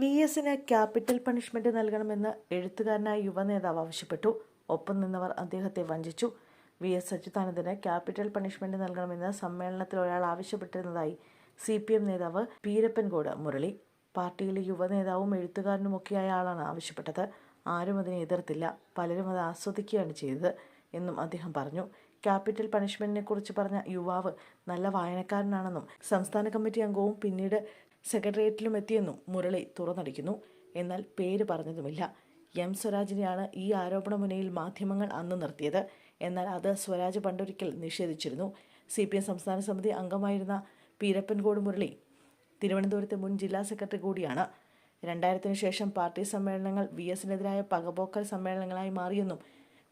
V എസിന് capital punishment നൽകണമെന്ന് എഴുത്തുകാരനായ യുവനേതാവ് ആവശ്യപ്പെട്ടു. ഒപ്പം നിന്നവർ അദ്ദേഹത്തെ വഞ്ചിച്ചു. വി എസ് അച്യുതാനന്ദന് ക്യാപിറ്റൽ പണിഷ്മെന്റ് നൽകണമെന്ന് സമ്മേളനത്തിൽ ഒരാൾ ആവശ്യപ്പെട്ടിരുന്നതായി സി പി എം നേതാവ് പീരപ്പൻകോട് മുരളി. പാർട്ടിയിലെ യുവനേതാവും എഴുത്തുകാരനുമൊക്കെയായ ആളാണ് ആവശ്യപ്പെട്ടത്. ആരും അതിനെ എതിർത്തില്ല. പലരും അത് ആസ്വദിക്കുകയാണ് ചെയ്തത് എന്നും അദ്ദേഹം പറഞ്ഞു. ക്യാപിറ്റൽ പണിഷ്മെന്റിനെ കുറിച്ച് പറഞ്ഞ യുവാവ് നല്ല വായനക്കാരനാണെന്നും സംസ്ഥാന കമ്മിറ്റി അംഗവും പിന്നീട് സെക്രട്ടേറിയറ്റിലും എത്തിയെന്നും മുരളി തുറന്നടിക്കുന്നു. എന്നാൽ പേര് പറഞ്ഞതുമില്ല. എം സ്വരാജിനെയാണ് ഈ ആരോപണ മുനയിൽ മാധ്യമങ്ങൾ അന്ന് നിർത്തിയത്. എന്നാൽ അത് സ്വരാജ് പണ്ടൊരിക്കൽ നിഷേധിച്ചിരുന്നു. സി പി എം സംസ്ഥാന സമിതി അംഗമായിരുന്ന പീരപ്പൻകോട് മുരളി തിരുവനന്തപുരത്തെ മുൻ ജില്ലാ സെക്രട്ടറി കൂടിയാണ്. രണ്ടായിരത്തിനു ശേഷം പാർട്ടി സമ്മേളനങ്ങൾ വി എസിനെതിരായ പകപോക്കൽ സമ്മേളനങ്ങളായി മാറിയെന്നും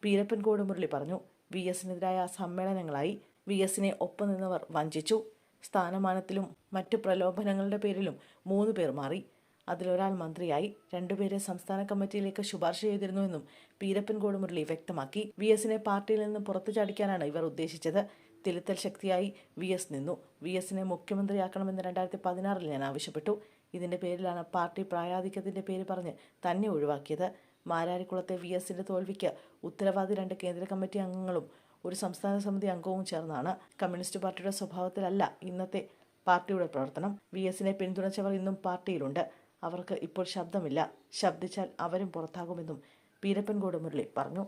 പീരപ്പൻകോട് മുരളി പറഞ്ഞു. വി എസിനെതിരായ സമ്മേളനങ്ങളായി വി എസിനെ ഒപ്പം നിന്നവർ വഞ്ചിച്ചു. സ്ഥാനമാനത്തിലും മറ്റു പ്രലോഭനങ്ങളുടെ പേരിലും മൂന്ന് പേർ മാറി. അതിലൊരാൾ മന്ത്രിയായി. രണ്ടുപേരെ സംസ്ഥാന കമ്മിറ്റിയിലേക്ക് ശുപാർശ ചെയ്തിരുന്നുവെന്നും പീരപ്പൻകോട് മുരളി വ്യക്തമാക്കി. വി എസിനെ പാർട്ടിയിൽ നിന്ന് പുറത്തു ചാടിക്കാനാണ് ഇവർ ഉദ്ദേശിച്ചത്. തിരുത്തൽ ശക്തിയായി വി എസ് നിന്നു. വി എസിനെ മുഖ്യമന്ത്രിയാക്കണമെന്ന് രണ്ടായിരത്തി പതിനാറിൽ ഞാൻ ആവശ്യപ്പെട്ടു. ഇതിന്റെ പേരിലാണ് പാർട്ടി പ്രായാധിക്യത്തിന്റെ പേര് പറഞ്ഞ് തന്നെ ഒഴിവാക്കിയത്. മാരാരിക്കുളത്തെ വി എസിന്റെ തോൽവിക്ക് ഉത്തരവാദി രണ്ട് കേന്ദ്ര കമ്മിറ്റി അംഗങ്ങളും ഒരു സംസ്ഥാന സമിതി അംഗവും ചേർന്നാണ് കമ്മ്യൂണിസ്റ്റ് പാർട്ടിയുടെ സ്വഭാവത്തിലല്ല ഇന്നത്തെ പാർട്ടിയുടെ പ്രവർത്തനം. വി എസിനെ പിന്തുണച്ചവർ ഇന്നും പാർട്ടിയിലുണ്ട്. അവർക്ക് ഇപ്പോൾ ശബ്ദമില്ല. ശബ്ദിച്ചാൽ അവരും പുറത്താകുമെന്നും പീരപ്പൻകോട് മുരളി പറഞ്ഞു.